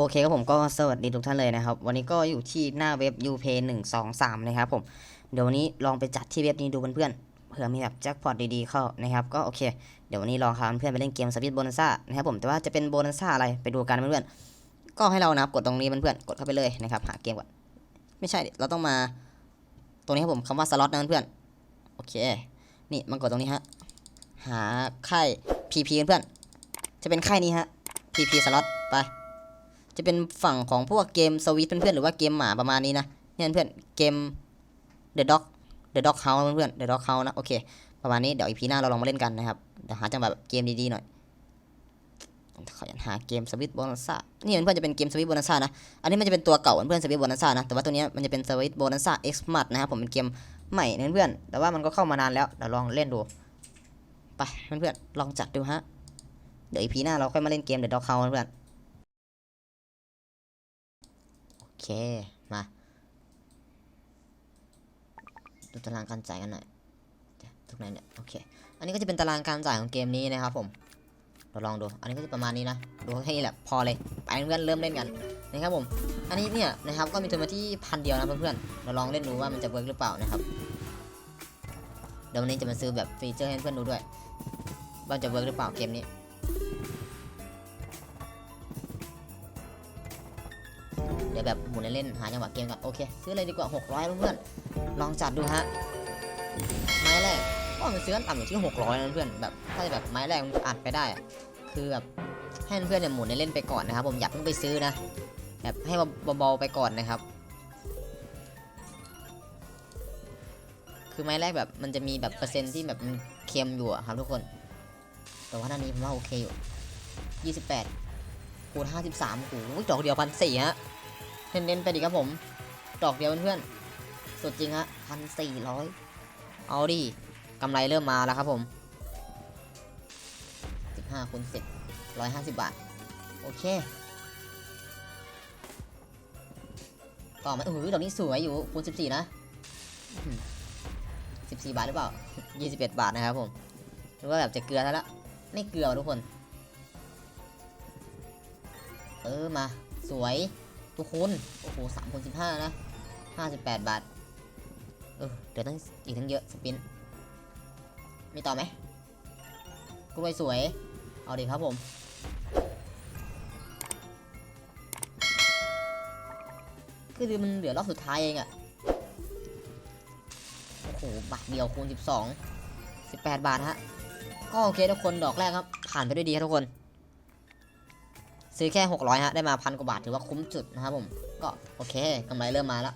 โอเคครับผมก็สวัสดีทุกท่านเลยนะครับ วันนี้ก็อยู่ที่หน้าเว็บ UPay 1 2 3นะครับผมเดี๋ยววันนี้ลองไปจัดที่เว็บนี้ดูเพื่อนๆเผื่อมีแบบแจ็คพอตดีๆเข้านะครับก็โอเค เดี๋ยววันนี้ลองพาเพื่อนไปเล่นเกมสวิตโบนัสซ่านะครับผมแต่ว่าจะเป็นโบนัสซ่าอะไรไปดูกันเพื่อนๆก็ให้เรานะครับกดตรงนี้เพื่อนๆกดเข้าไปเลยนะครับหาเกมก่อนไม่ใช่เราต้องมาตรงนี้ครับผมคำว่าสล็อตนะเพื่อนๆโอเค นี่มากดตรงนี้ฮะหาค่าย PP เพื่อนๆจะเป็นค่ายนี้ฮะ PP สล็อตไป จะเป็นฝั่งของพวกเกมสวิตเพื่อนๆหรือว่าเกมหมาประมาณนี้นะเนี่ยเพื่อนเกม The Dog The Dog House เพื่อนๆ The Dog House นะโอเคประมาณนี้เดี๋ยวอีพีหน้าเราลองมาเล่นกันนะครับเดี๋ยวหาจังหวะแบบเกมดีๆหน่อยขอหาเกมสวิตโบนัสซ่านี่เพื่อนๆจะเป็นเกมสวิตโบนัสซ่านะ อันนี้มันจะเป็นตัวเก่าเพื่อนๆสวิตโบนัสซ่านะ แต่ว่าตัวนี้มันจะเป็นสวิตโบนัสซ่า X m a t นะครับผมเป็นเกมใหม่เพื่อนๆแต่ว่ามันก็เข้ามานานแล้ว เดี๋ยวลองเล่นดู ไปเพื่อนๆลองจัดดูฮะ เดี๋ยวอีพีหน้าเราค่อยมาเล่นเกม The Dog House เพื่อน เค มา ดูตารางการจ่ายกันหน่อยเดี๋ยวตรงไหนเนี่ย โอเค อันนี้ก็จะเป็นตารางการจ่ายของเกมนี้นะครับผม เราลองดู อันนี้ก็จะประมาณนี้นะ ดูแค่นี้แหละ พอเลย ไปเพื่อนเริ่มเล่นกันนะครับผม อันนี้เนี่ยนะครับ ก็มีทุนมาที่พันเดียวนะเพื่อนๆ เราลองเล่นดูว่ามันจะเวิร์กหรือเปล่านะครับ เดี๋ยววันนี้จะมาซื้อแบบฟีเจอร์ให้เพื่อนดูด้วย ว่าจะเวิร์กหรือเปล่าเกมนี้ ดี๋ยวแบบหมุนเล่นๆหาจังหวะเกมก่อนโอเค ซื้อเลยดีกว่า 600เพื่อนลองจัดดูฮะไม้แรกก็มันซื้อกันต่ำอยู่ที่ 600นะเพื่อนแบบถ้าจะแบบไม้แรกมันอัดไปได้ คือแบบให้เพื่อนเนี่ยหมุนเล่นไปก่อนนะครับ ผมอย่าเพิ่งไปซื้อนะแบบให้เบาๆไปก่อนนะครับ คือไม้แรกแบบมันจะมีแบบเปอร์เซ็นต์ที่แบบมันเค็มอยู่ครับทุกคน แต่ว่าหน้านี้ผมว่าโอเคอยู่ 28คูณ53โอ้โหดอกเดียวพันสี่ฮะ เน้นๆไปดิครับผม ดอกเดียวเพื่อนๆสุดจริงฮะพันสี่ร้อยเอาดิกำไรเริ่มมาแล้วครับผมสิบห้าคูณสิบร้อยห้าสิบบาท โอเค ต่อมาโอ้โหดอกนี้สวยอยู่คูณสิบสี่นะสิบสี่บาทหรือเปล่ายี่สิบเอ็ดบาทนะครับผมหรือว่าแบบจะเกลือซะละไม่เกลือทุกคน เออมา สวย ทุกคน โอ้โหสามคนสิบห้านะห้าสิบแปดบาท เออเดี๋ยวต้องอีกทั้งเยอะสปิน มีต่อไหมกล้วยสวย เอาดิครับผม คือมันเหลือรอบสุดท้ายเองอะโอ้โห บาทเดียวคูณ12 18บาทฮะ ก็โอเคทุกคนดอกแรกครับ ผ่านไปด้วยดีครับทุกคน ซื้อแค่ 600 ฮะ ได้มาพันกว่าบาท ถือว่าคุ้มจุดนะครับผม ก็โอเคกำไรเริ่มมาแล้ว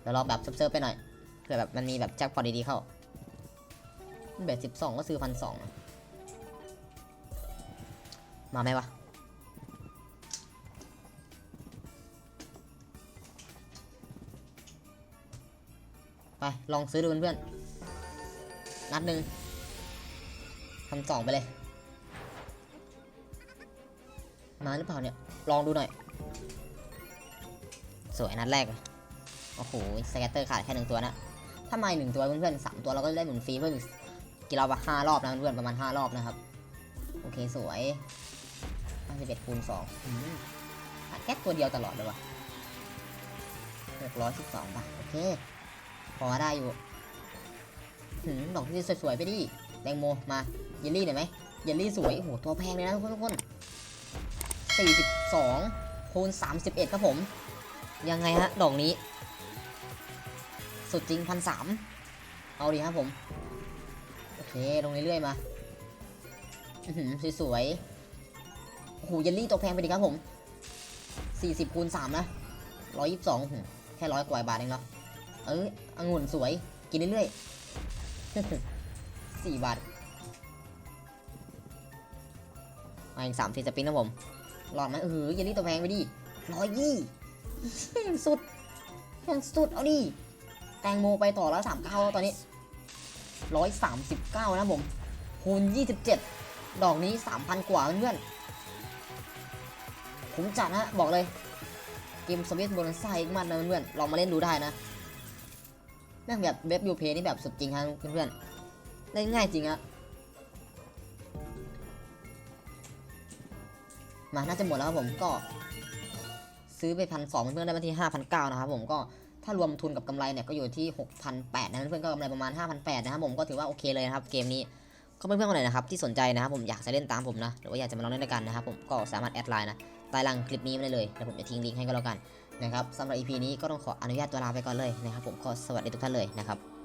เดี๋ยวรอแบบเซิร์ฟไปหน่อย เผื่อแบบมันมีแบบแจ็คพอตดีๆเข้าเบ็ดสิบสองก็ซื้อพันสองมาไหมวะ ไป ลองซื้อดูเพื่อนๆนัดหนึ่งพันสองไปเลย มาหรือเปล่าเนี่ย ลองดูหน่อย สวยนัดแรก โอ้โห สแกตเตอร์ขาดแค่หนึ่งตัวนะ ถ้ามาหนึ่งตัวเพื่อนๆสามตัวเราก็ได้หมุนฟรีเพิ่มอีกกี่รอบอะห้ารอบนะเพื่อนๆประมาณห้ารอบนะครับ โอเคสวยห้าสิบเอ็ดคูณสองขาดแค่ตัวเดียวตลอดเลยวะหกร้อยสิบสองบาทโอเค พอได้อยู่หืมดอกที่สวยๆไปดิ แตงโม มา เยลลี่หน่อยไหมเยลลี่สวย โอ้โห ตัวแพงเลยนะทุกคนทุกคน 42คูณ31 ครับผม ยังไงฮะ ดอกนี้ สุดจริงพันสามเอาดีครับผม โอเค ลงเรื่อยๆมาอื้อหือสวยๆโอ้โหเยลลี่ตัวแพงไปดิครับผม 40คูณ3นะ 122หือแค่ร้อยกว่าบาทเองเนาะเออองุ่นสวย กินเรื่อยๆ4บาทอีกสามทีสปินนะผม หลอดไหมเออเยลลี่ตัวแพงไปดิร้อยยี่สุดยังสุดเอาดิ แตงโมไปต่อแล้วสามเก้าตอนนี้ร้อยสามสิบเก้านะผมคูณยี่สิบเจ็ดดอกนี้สามพันกว่าเพื่อนๆคุ้มจัดนะบอกเลย เกมสวิตบนไซค์มันนะเพื่อนๆลองมาเล่นดูได้นะแม่งแบบเว็บยูเพนี่แบบสุดจริงฮะเพื่อนๆเล่นง่ายจริงอะ มาน่าจะหมดแล้วครับผมก็ซื้อไปพันสองเพื่อนได้มาที่ห้าพันเก้านะครับผมก็ถ้ารวมทุนกับกำไรเนี่ยก็อยู่ที่หกพันแปดนะเพื่อนก็กำไรประมาณห้าพันแปดนะครับผมก็ถือว่าโอเคเลยนะครับเกมนี้ก็เพื่อนๆคนไหนนะครับที่สนใจนะครับผมอยากจะเล่นตามผมนะหรือว่าอยากจะมาลองเล่นด้วยกันนะครับผมก็สามารถแอดไลน์นะใต้ล่างคลิปนี้มาได้เลยเดี๋ยวผมจะทิ้งลิงก์ให้ก็แล้วกันนะครับสำหรับ EP นี้ก็ต้องขออนุญาตตัวลาไปก่อนเลยนะครับผมก็สวัสดีทุกท่านเลยนะครับ